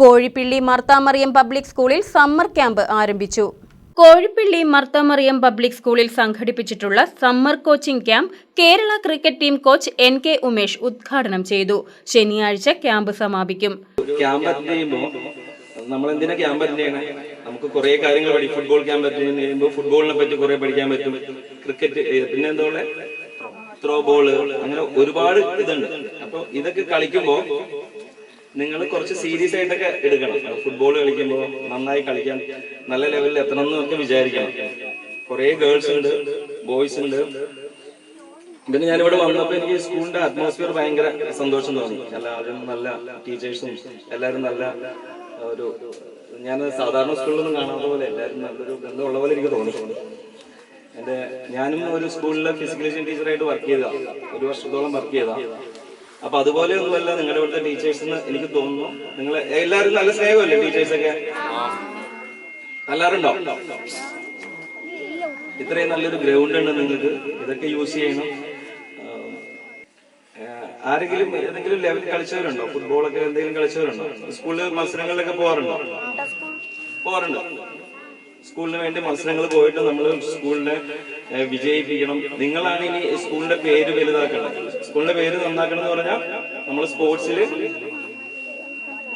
Kozhippilly Marthamariam public സ്കൂളിൽ summer camp ആരംഭിച്ചു. Kozhippilly Marthamariam public സ്കൂളിൽ സംഘടിപ്പിച്ചിട്ടുള്ള summer coaching camp Kerala cricket team coach N K Umesh ഉദ്ഘാടനം ചെയ്തു. ശനിയാഴ്ച ക്യാമ്പ് സമാപിക്കും. ക്യാമ്പ് അറ്റൻഡ് ചെയ്യുമ്പോൾ നമ്മൾ എന്തിനാ ക്യാമ്പ് അറ്റൻഡ് ചെയ്യണേ? നമുക്ക് കുറെ കാര്യങ്ങൾ പഠിക്കും ഫുട്ബോൾ ക്യാമ്പ് അറ്റൻഡ് ചെയ്യുമ്പോൾ ഫുട്ബോളിനെ പറ്റി കുറെ പഠിക്കാൻ പറ്റും. ക്രിക്കറ്റ് പിന്നെ എന്താ ത്രോ ബോൾ അങ്ങനെ ഒരുപാട് ഇതുണ്ട്. അപ്പൊ ഇതൊക്കെ കളിക്കുമ്പോ നിങ്ങൾ കുറച്ച് സീരിയസ് ആയിട്ടൊക്കെ എടുക്കണം. ഫുട്ബോൾ കളിക്കുമ്പോൾ നന്നായി കളിക്കാൻ നല്ല ലെവലിൽ എത്തണം എന്നൊക്കെ വിചാരിക്കണം. കുറെ ഗേൾസ് ഉണ്ട് ബോയ്സ് ഉണ്ട്. പിന്നെ ഞാനിവിടെ വന്നപ്പോ എനിക്ക് സ്കൂളിന്റെ അറ്റ്മോസ്ഫിയർ ഭയങ്കര സന്തോഷം തോന്നി. എല്ലാവരും നല്ല ടീച്ചേഴ്സും എല്ലാവരും നല്ല ഒരു ഞാൻ സാധാരണ സ്കൂളിലൊന്നും കാണാത്ത പോലെ എല്ലാവരും നല്ലൊരു ബന്ധമുള്ള പോലെ എനിക്ക് തോന്നി. എന്റെ ഞാനും ഒരു സ്കൂളിലെ ഫിസിക്കൽ എഡ്യൂക്കേഷൻ ടീച്ചറായിട്ട് വർക്ക് ചെയ്ത ഒരു വർഷത്തോളം വർക്ക് ചെയ്ത അപ്പൊ അതുപോലെ ഒന്നുമല്ല നിങ്ങളുടെ ഇവിടുത്തെ ടീച്ചേഴ്സ് എന്ന് എനിക്ക് തോന്നുന്നു നിങ്ങൾ എല്ലാവരും നല്ല സ്നേഹമല്ലേ ടീച്ചേഴ്സൊക്കെ നല്ലാറുണ്ടോ ഇത്രയും നല്ലൊരു ഗ്രൗണ്ട് ഉണ്ട് നിങ്ങൾക്ക്. ഇതൊക്കെ യൂസ് ചെയ്യണം. ആരെങ്കിലും ഏതെങ്കിലും ലെവൽ കളിച്ചവരുണ്ടോ? ഫുട്ബോളൊക്കെ എന്തെങ്കിലും കളിച്ചവരുണ്ടോ? സ്കൂളിൽ മത്സരങ്ങളിലൊക്കെ പോകാറുണ്ടോ പോകാറുണ്ടോ സ്കൂളിന് വേണ്ടി മത്സരങ്ങൾ പോയിട്ട് നമ്മൾ സ്കൂളിനെ വിജയിപ്പിക്കണം. നിങ്ങളാണ് ഇനി സ്കൂളിന്റെ പേര് വലുതാക്കണം സ്കൂളിന്റെ പേര് നന്നാക്കണം എന്ന് പറഞ്ഞാൽ നമ്മൾ സ്പോർട്സിൽ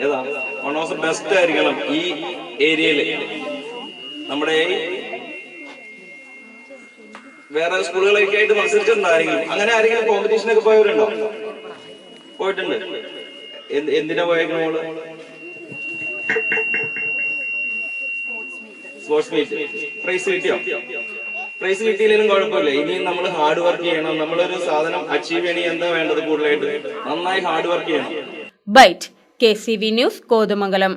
ഏതാ? വൺ ഓഫ് ദ ബെസ്റ്റ് ആയിരിക്കണം ഈ ഏരിയയിൽ. നമ്മുടെ വേറെ സ്കൂളുകളൊക്കെ ആയിട്ട് മത്സരിച്ചിട്ടുണ്ടോ ആരെങ്കിലും? അങ്ങനെ ആരെങ്കിലും കോമ്പറ്റീഷനൊക്കെ പോയവരുണ്ടോ? പോയിട്ടുണ്ട്. എന്തിനാ പോയേക്കണ മോൾ? സ്പോർട്സ് മീറ്റ് പ്രൈസ് കിട്ടിയോ? പ്രൈസ് കിട്ടിയില്ലെങ്കിലും കുഴപ്പമില്ല. ഇനിയും നമ്മൾ ഹാർഡ് വർക്ക് ചെയ്യണം. നമ്മളൊരു സാധനം അച്ചീവ് ചെയ്യണമെങ്കിൽ എന്താ വേണ്ടത് കൂടുതലായിട്ട്? നന്നായി ഹാർഡ് വർക്ക് ചെയ്യണം. Byte K C V news Kothamangalam